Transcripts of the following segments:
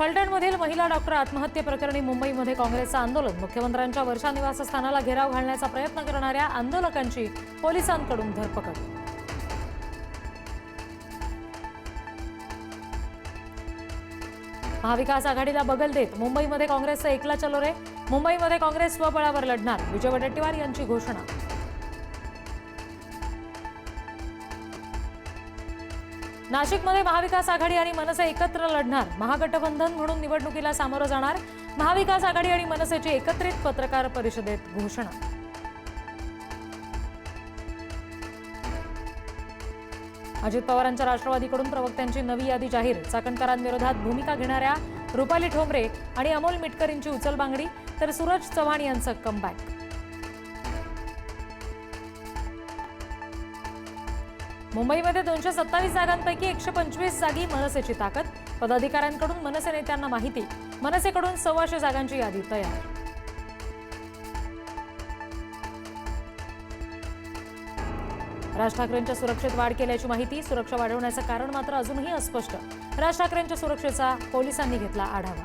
फलटणमधील महिला डॉक्टर आत्महत्येप्रकरणी मुंबईमध्ये काँग्रेसचं आंदोलन. मुख्यमंत्र्यांच्या वर्षा निवासस्थानाला घेराव घालण्याचा प्रयत्न करणाऱ्या आंदोलकांची पोलिसांकडून धरपकड. महाविकास आघाडीला बगल देत मुंबईमध्ये काँग्रेसचं एकला चलो रे. मुंबईमध्ये काँग्रेस स्वबळावर लढणार. विजय वडेट्टीवार यांची घोषणा. नाशिकमध्ये महाविकास आघाडी आणि मनसे एकत्र लढणार. महागठबंधन म्हणून निवडणुकीला सामोरं जाणार. महाविकास आघाडी आणि मनसेची एकत्रित पत्रकार परिषदेत घोषणा. अजित पवारांच्या राष्ट्रवादीकडून प्रवक्त्यांची नवी यादी जाहीर. चाकणकरांविरोधात भूमिका घेणाऱ्या रुपाली ठोंबरे आणि अमोल मिटकरींची उचलबांगडी तर सूरज चव्हाण यांचं कमबॅक मुंबईमध्ये दोनशे सत्तावीस जागांपैकी एकशे पंचवीस जागी मनसेची ताकद. पदाधिकाऱ्यांकडून मनसे नेत्यांना माहिती. मनसेकडून सव्वाशे जागांची यादी तयार. राज ठाकरेंच्या सुरक्षेत वाढ केल्याची माहिती सुरक्षा वाढवण्याचं कारण मात्र अजूनही अस्पष्ट. राज ठाकरेंच्या सुरक्षेचा पोलिसांनी घेतला आढावा.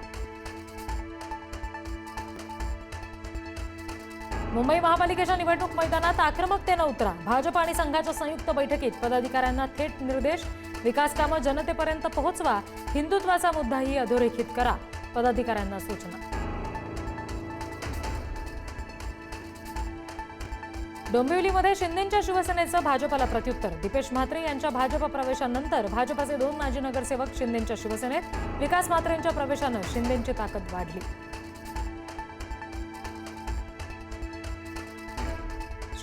मुंबई महापालिकेच्या निवडणूक मैदानात आक्रमकतेनं उतरा. भाजप आणि संघाच्या संयुक्त बैठकीत पदाधिकाऱ्यांना थेट निर्देश विकास कामं जनतेपर्यंत पोहोचवा हिंदुत्वाचा मुद्दाही अधोरेखित करा पदाधिकाऱ्यांना सूचना. डोंबिवलीमध्ये शिंदेच्या शिवसेनेचं भाजपाला प्रत्युत्तर. दीपेश म्हात्रे यांच्या भाजप प्रवेशानंतर भाजपचे दोन माजी नगरसेवक शिंदेच्या शिवसेनेत विकास म्हात्रेंच्या प्रवेशानं शिंदेची ताकद वाढली.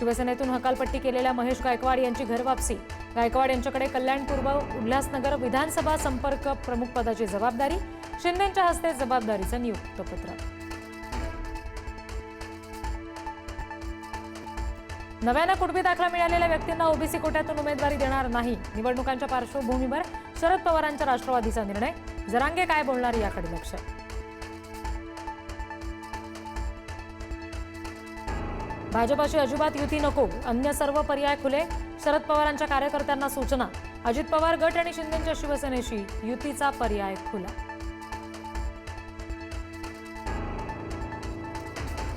शिवसेनेतून हकालपट्टी केलेल्या महेश गायकवाड यांची घरवापसी. गायकवाड यांच्याकडे कल्याणपूर्व उल्हासनगर विधानसभा संपर्क प्रमुख पदाची जबाबदारी शिंदेच्या हस्ते जबाबदारीचं नियुक्तपत्र नव्यानं कुटबी दाखला मिळालेल्या व्यक्तींना ओबीसी कोट्यातून उमेदवारी देणार नाही. निवडणुकांच्या पार्श्वभूमीवर शरद पवारांच्या राष्ट्रवादीचा निर्णय. जरांगे काय बोलणार याकडे लक्ष? भाजपाशी अजिबात युती नको अन्य सर्व पर्याय खुले शरद पवारांच्या कार्यकर्त्यांना सूचना. अजित पवार गट आणि शिंदेच्या शिवसेनेशी युतीचा पर्याय खुला.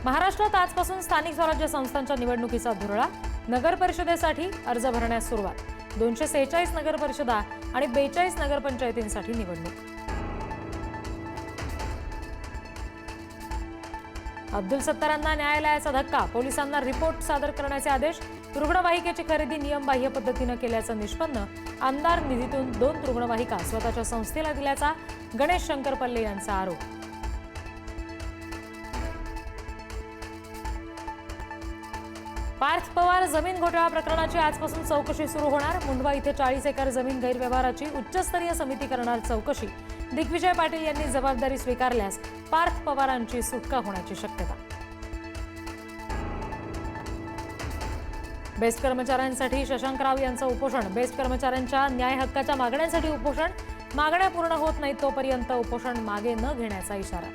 महाराष्ट्रात आजपासून स्थानिक स्वराज्य संस्थांच्या निवडणुकीचा धुरळा. नगर परिषदेसाठी अर्ज भरण्यास सुरुवात. दोनशे सेहेचाळीस नगर परिषदा आणि बेचाळीस नगरपंचायतींसाठी निवडणूक. अब्दुल सत्तारांना न्यायालयाचा धक्का पोलिसांना रिपोर्ट सादर करण्याचे आदेश रुग्णवाहिकेची खरेदी नियमबाह्य पद्धतीनं केल्याचं निष्पन्न आमदार निधीतून दोन रुग्णवाहिका स्वतःच्या संस्थेला दिल्याचा गणेश शंकरपल्ले यांचा आरोप. पार्थ पवार जमीन घोटाळा प्रकरणाची आजपासून चौकशी सुरू होणार. मुंडवा इथे चाळीस एकर जमीन गैरव्यवहाराची उच्चस्तरीय समिती करणार चौकशी. दिग्विजय पाटील यांनी जबाबदारी स्वीकारल्यास पार्थ पवारांची सुटका होण्याची शक्यता. बेस्ट कर्मचाऱ्यांसाठी शशांक राव यांचं उपोषण. बेस्ट कर्मचाऱ्यांच्या न्याय हक्काच्या मागण्यांसाठी उपोषण. मागण्या पूर्ण होत नाहीत तोपर्यंत उपोषण मागे न घेण्याचा इशारा.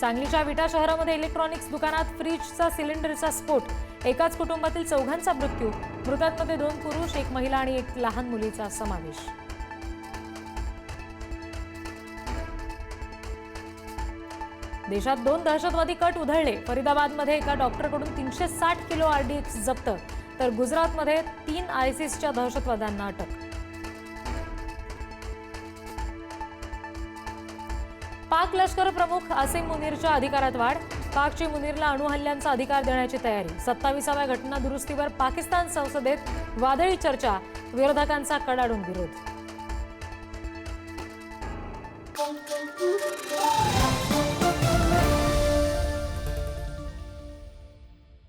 सांगलीच्या विटा शहरामध्ये इलेक्ट्रॉनिक्स दुकानात फ्रीजचा सिलेंडरचा स्फोट. एकाच कुटुंबातील चौघांचा मृत्यू. मृतांमध्ये दोन पुरुष एक महिला आणि एक लहान मुलीचा समावेश. देशात दोन दहशतवादी कट उधळले. फरीदाबादमध्ये एका डॉक्टरकडून तीनशे साठ किलो आरडीएक्स जप्त तर गुजरातमध्ये तीन आयसिसच्या दहशतवाद्यांना अटक. पाक लष्कर प्रमुख आसिम मुनीरच्या अधिकारात वाढ पाकची मुनीरला अणुहल्ल्यांचा अधिकार देण्याची तयारी. सत्तावीसाव्या घटना दुरुस्तीवर पाकिस्तान संसदेत वादळी चर्चा विरोधकांचा कडाडून विरोध.